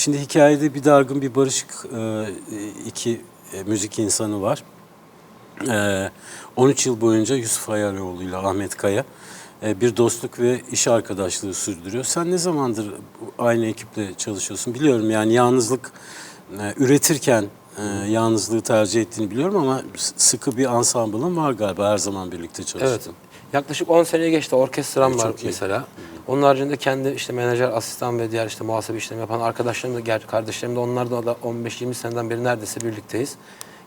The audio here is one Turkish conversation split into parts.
Şimdi hikayede bir dargın bir barışık e, iki e, müzik insanı var. E, 13 yıl boyunca Yusuf Ayarioğlu ile Ahmet Kaya e, bir dostluk ve iş arkadaşlığı sürdürüyor. Sen ne zamandır aynı ekiple çalışıyorsun? Biliyorum yani yalnızlık e, üretirken e, yalnızlığı tercih ettiğini biliyorum ama sıkı bir ansambulun var galiba her zaman birlikte çalıştın. Evet. Yaklaşık 10 seneye geçti. Orkestram E, var iyi. mesela. Onun haricinde kendi işte menajer, asistan ve diğer işte muhasebe işlemi yapan arkadaşlarım da, kardeşlerim de onlar da da 15-20 seneden beri neredeyse birlikteyiz.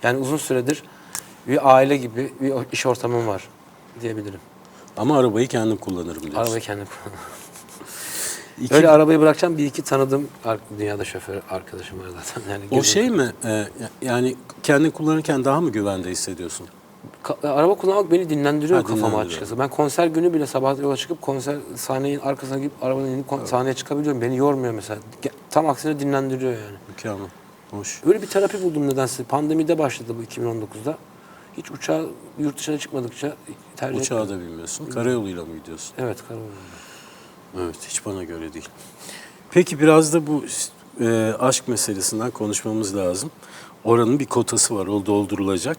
Yani uzun süredir bir aile gibi bir iş ortamım var diyebilirim. Ama arabayı kendim kullanırım diyorsun. Arabayı kendim kullanıyorum. İki- Öyle arabayı bırakacağım bir iki tanıdığım dünyada şoför arkadaşım var zaten. Yani O şey mi? e, yani kendin kullanırken daha mı güvende hissediyorsun? Ka- araba kullanmak beni dinlendiriyor Ha, kafama dinlendiriyor. açıkçası. Ben konser günü bile sabah yola çıkıp konser sahnenin arkasına gidip arabadan inip kon- sahneye çıkabiliyorum. Beni yormuyor mesela. Ge- Tam aksine dinlendiriyor yani. Mükemmel. Hoş. Öyle bir terapi buldum nedense. Pandemide başladı bu 2019'da. Hiç uçağa yurt dışına çıkmadıkça tercih Uçağa da binmiyorsun. Karayoluyla mı gidiyorsun? Evet Karavana. Evet, hiç bana göre değil. Peki biraz da bu e, aşk meselesinden konuşmamız lazım. Oranın bir kotası var, o doldurulacak.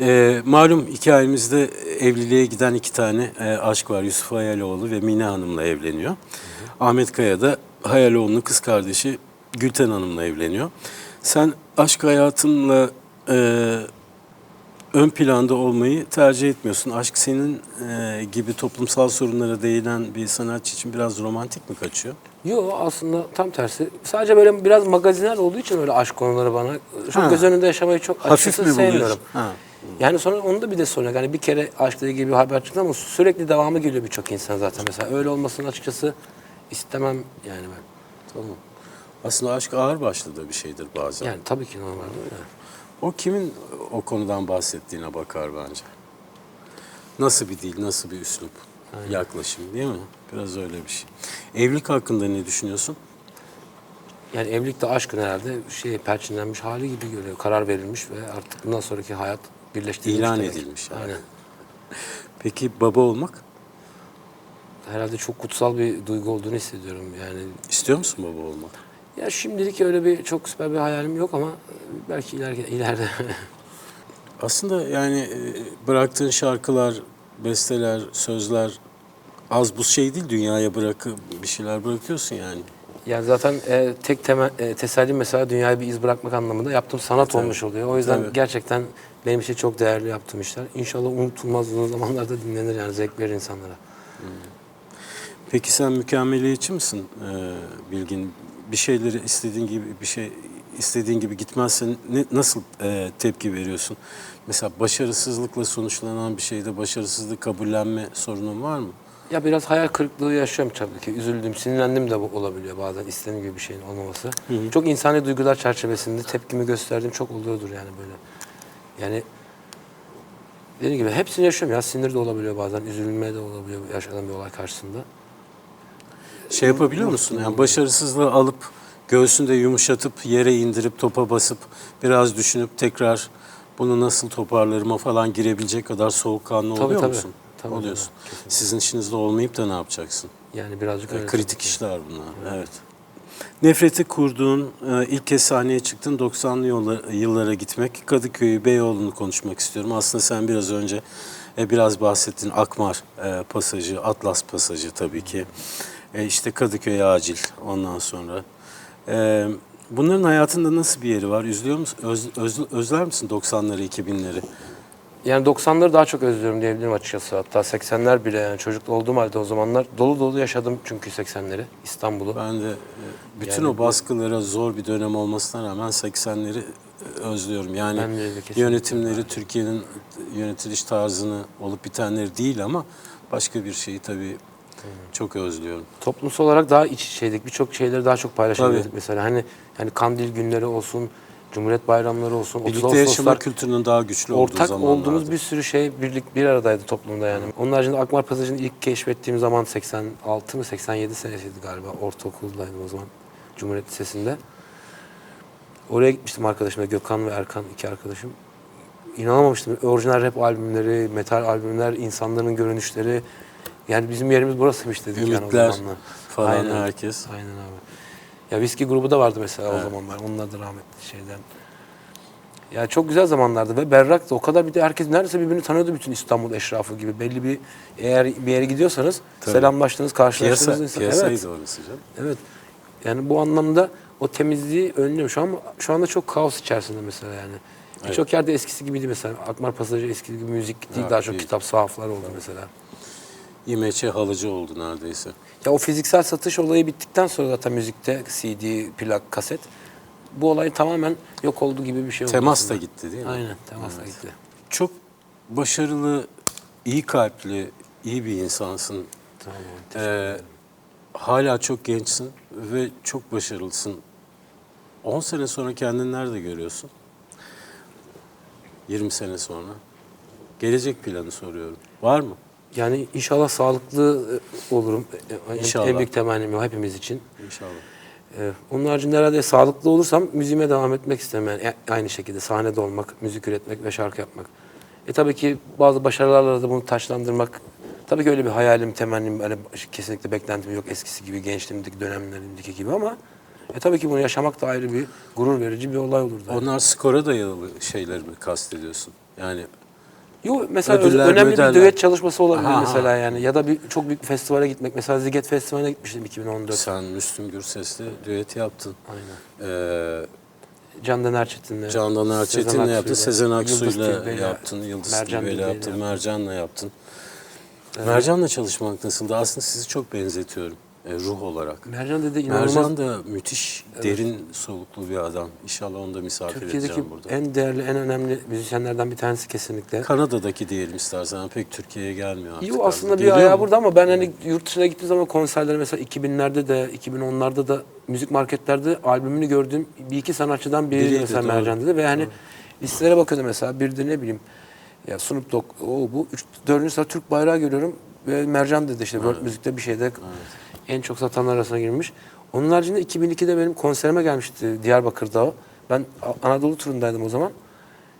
E, malum hikayemizde evliliğe giden iki tane e, aşk var. Yusuf Hayaloğlu ve Mine Hanım'la evleniyor. Ahmet Kaya da Hayaloğlu'nun kız kardeşi Gülten Hanım'la evleniyor. Sen aşk hayatınla e, ön planda olmayı tercih etmiyorsun. Aşk senin e, gibi toplumsal sorunlara değinen bir sanatçı için biraz romantik mi kaçıyor? Yo aslında tam tersi. Sadece böyle biraz magazinel olduğu için öyle aşk konuları bana çok Ha. göz önünde yaşamayı çok açıkçası sevmiyorum. Ha. Yani sonra onu da bir de soruyor. Yani bir kere aşkla ilgili bir haber çıktı ama sürekli devamı geliyor birçok insan zaten. Mesela öyle olmasını açıkçası istemem yani ben. Tamam. Aslında aşk ağır başlı bir şeydir bazen. Yani tabii ki normalde öyle. O kimin o konudan bahsettiğine bakar bence. Nasıl bir dil, nasıl bir üslup, yaklaşım değil mi? Biraz öyle bir şey. Evlilik hakkında ne düşünüyorsun? Yani evlilikte aşkın herhalde şey perçinlenmiş hali gibi görüyor. Karar verilmiş ve artık bundan sonraki hayat birleştirilmiş. İlan demek. edilmiş yani. Aynen. Peki baba olmak? Herhalde çok kutsal bir duygu olduğunu hissediyorum yani. İstiyor musun baba olmak? Ya şimdilik öyle bir çok süper bir hayalim yok ama belki ileride, ileride. Aslında yani e, bıraktığın şarkılar, besteler, sözler az bu şey değil. Dünyaya bırakıp bir şeyler bırakıyorsun yani. Yani zaten e, tek temel e, teselli mesela dünyaya bir iz bırakmak anlamında yaptığım sanat Tabii. olmuş oluyor. O yüzden Tabii. gerçekten benim için çok değerli yaptığım işler. İnşallah unutulmaz uzun zamanlarda dinlenir yani zevk verir insanlara. Peki sen mükemmeliyetçi misin e, Bilgin? Bir şeyleri istediğin gibi bir şey istediğin gibi gitmezse ne, nasıl e, tepki veriyorsun? Mesela başarısızlıkla sonuçlanan bir şeyde başarısızlık kabullenme sorunun var mı? Ya biraz hayal kırıklığı yaşıyorum tabii ki. Üzüldüm, sinirlendim de bu olabiliyor bazen istediğim gibi bir şeyin olmaması. Çok insani duygular çerçevesinde tepkimi gösterdiğim çok oluyordur yani böyle. Yani dediğim gibi hepsini yaşıyorum ya. Sinir de olabiliyor bazen, üzülme de olabiliyor yaşadığım bir olay karşısında. Şey yapabiliyor musun? Yani başarısızlığı alıp göğsünde yumuşatıp yere indirip topa basıp biraz düşünüp tekrar bunu nasıl toparlarıma falan girebilecek kadar soğukkanlı Tabii, oluyor tabii. musun? Tabii, Oluyorsun. Kesinlikle. Sizin işinizde olmayıp da ne yapacaksın? Yani birazcık öyle. Kritik tabii işler bunlar. Evet. Nefreti kurduğun, e, ilk kez sahneye çıktın 90'lı yolla- yıllara gitmek. Kadıköy'ü, Beyoğlu'nu konuşmak istiyorum. Aslında sen biraz önce e, biraz bahsettin. Akmar e, pasajı, Atlas pasajı tabii ki. İşte Kadıköy acil ondan sonra. Bunların hayatında nasıl bir yeri var? Üzülüyor musun? Öz- öz- özler misin 90'ları, 2000'leri? Yani 90'ları daha çok özlüyorum diyebilirim açıkçası. Hatta 80'ler bile yani çocuk olduğum halde o zamanlar dolu dolu yaşadım çünkü 80'leri İstanbul'u. Ben de e, bütün Yani o baskılara zor bir dönem olmasına rağmen 80'leri e, özlüyorum. Yani yönetimleri Türkiye'nin yönetiliş tarzını olup bitenleri değil ama başka bir şeyi tabii çok özlüyorum. Toplumsal olarak daha iç içeydik. Birçok şeyleri daha çok paylaşabiliyorduk mesela. Hani hani kandil günleri olsun, Cumhuriyet bayramları olsun, 30 Birlikte yaşama kültürünün daha güçlü olduğu ortak zamanlardı. olduğumuz bir sürü şey birlik bir aradaydı toplumda yani. Onun haricinde Akmar Pasajı'nı ilk keşfettiğim zaman 86 mı 87 senesiydi galiba. Ortaokuldaydım o zaman Cumhuriyet Lisesi'nde. Oraya gitmiştim arkadaşımla Gökhan ve Erkan iki arkadaşım. İnanamamıştım. Orijinal rap albümleri, metal albümler, insanların görünüşleri. Yani bizim yerimiz burasıymış dedik yani o Ümitler zamanlar. falan Aynen. herkes. Aynen abi. Ya viski grubu da vardı mesela Evet. o zamanlar. Onlar da rahmetli şeyden. Ya çok güzel zamanlardı ve berraktı. O kadar bir de herkes neredeyse birbirini tanıyordu bütün İstanbul eşrafı gibi. Belli bir eğer bir yere gidiyorsanız Tabii. selamlaştınız, karşılaştınız. Piyasa, piyasaydı Evet. orası canım. Evet. Yani bu anlamda o temizliği önlüyor. Şu an şu anda çok kaos içerisinde mesela yani. Birçok yerde eskisi gibiydi mesela. Akmar Pasajı eskisi gibi müzik değil, Ha, daha çok değil. kitap, sahaflar oldu mesela. İmeçe halıcı oldu neredeyse. Ya o fiziksel satış olayı bittikten sonra zaten müzikte CD, plak, kaset bu olay tamamen yok oldu gibi bir şey oldu. Temas da gitti değil mi? Aynen, temas da Evet. gitti. Çok başarılı, iyi kalpli, iyi bir insansın. Tamam. Ee, hala çok gençsin ve çok başarılısın. 10 sene sonra kendini nerede görüyorsun? 20 sene sonra. Gelecek planı soruyorum. Var mı? Yani inşallah sağlıklı e, olurum. E, e, İnşallah. En büyük temennim o hepimiz için. İnşallah. Ee, onun haricinde herhalde sağlıklı olursam müziğime devam etmek istemem. Yani aynı şekilde sahnede olmak, müzik üretmek ve şarkı yapmak. E tabii ki bazı başarılarla da bunu taşlandırmak. Tabii ki öyle bir hayalim, temennim, öyle kesinlikle beklentim yok eskisi gibi, gençliğimdeki dönemlerimdeki gibi ama e tabii ki bunu yaşamak da ayrı bir gurur verici bir olay olurdu. Onlar skora dayalı şeyler mi kastediyorsun? Yani Yok mesela Ödüller, önemli mödüller. bir düet çalışması olabilir Aha, mesela yani ya da bir çok büyük bir festivale gitmek. Mesela Ziget Festivali'ne gitmiştim 2014. sen Müslüm Gürses'le düet yaptın. Aynen. Ee, Candan Erçetin'le. Candan Erçetin'le yaptın, Sezen Aksu'yla yaptın, Yıldız Tilbe'yle yaptın. Mercan'la yaptın. Evet. Mercan'la çalışmak nasıldı? Aslında sizi çok benzetiyorum ruh olarak. Mercan dedi inanılmaz Mercan da müthiş, derin soluklu bir adam. İnşallah onu da misafir Türkiye'deki edeceğim burada. en değerli, en önemli müzisyenlerden bir tanesi kesinlikle. Kanada'daki diyelim istersen pek Türkiye'ye gelmiyor artık. Abi. aslında bir Geliyor ayağı mu? burada ama ben hani yurt dışına gittiğim zaman konserlere mesela 2000'lerde de 2010'larda da müzik marketlerde albümünü gördüğüm bir iki sanatçıdan biriydi Biriydi, mesela doğru. Mercan dedi ve hani listelere bakıyordum mesela bir de ne bileyim ya Snoop Dogg o bu üç, dördüncü sıra Türk bayrağı görüyorum ve Mercan dedi işte World Müzik'te bir şeyde en çok satanlar arasına girmiş. Onun haricinde 2002'de benim konserime gelmişti Diyarbakır'da. Ben Anadolu turundaydım o zaman.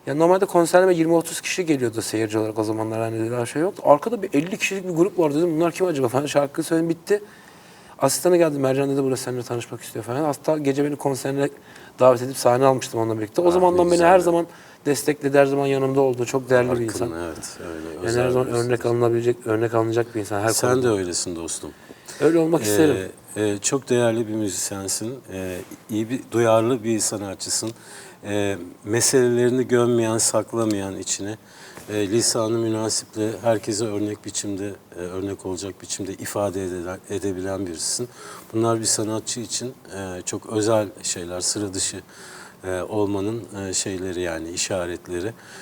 Ya normalde konserime 20-30 kişi geliyordu seyirci olarak o zamanlar hani daha şey yoktu. Arkada bir 50 kişilik bir grup var dedim. Bunlar kim acaba falan. Şarkı söyledim bitti. Asistanı geldi. Mercan dedi burası seninle tanışmak istiyor falan. Hatta gece beni konserine davet edip sahne almıştım onunla birlikte. O Ah, zamandan beni her zaman destekledi. Her zaman yanımda oldu. Çok değerli bir Hakkın, insan. Evet, öyle. Yani her zaman örnek alınabilecek, örnek alınacak bir insan her Sen konuda. de öylesin dostum. Öyle olmak isterim. Ee, e, çok değerli bir müzisyensin. Ee, iyi bir, duyarlı bir sanatçısın. Ee, meselelerini gömmeyen, saklamayan içine. E, lisanı münasiple herkese örnek biçimde, e, örnek olacak biçimde ifade edilen, edebilen birisin. Bunlar bir sanatçı için e, çok özel şeyler, sıra dışı e, olmanın e, şeyleri yani işaretleri.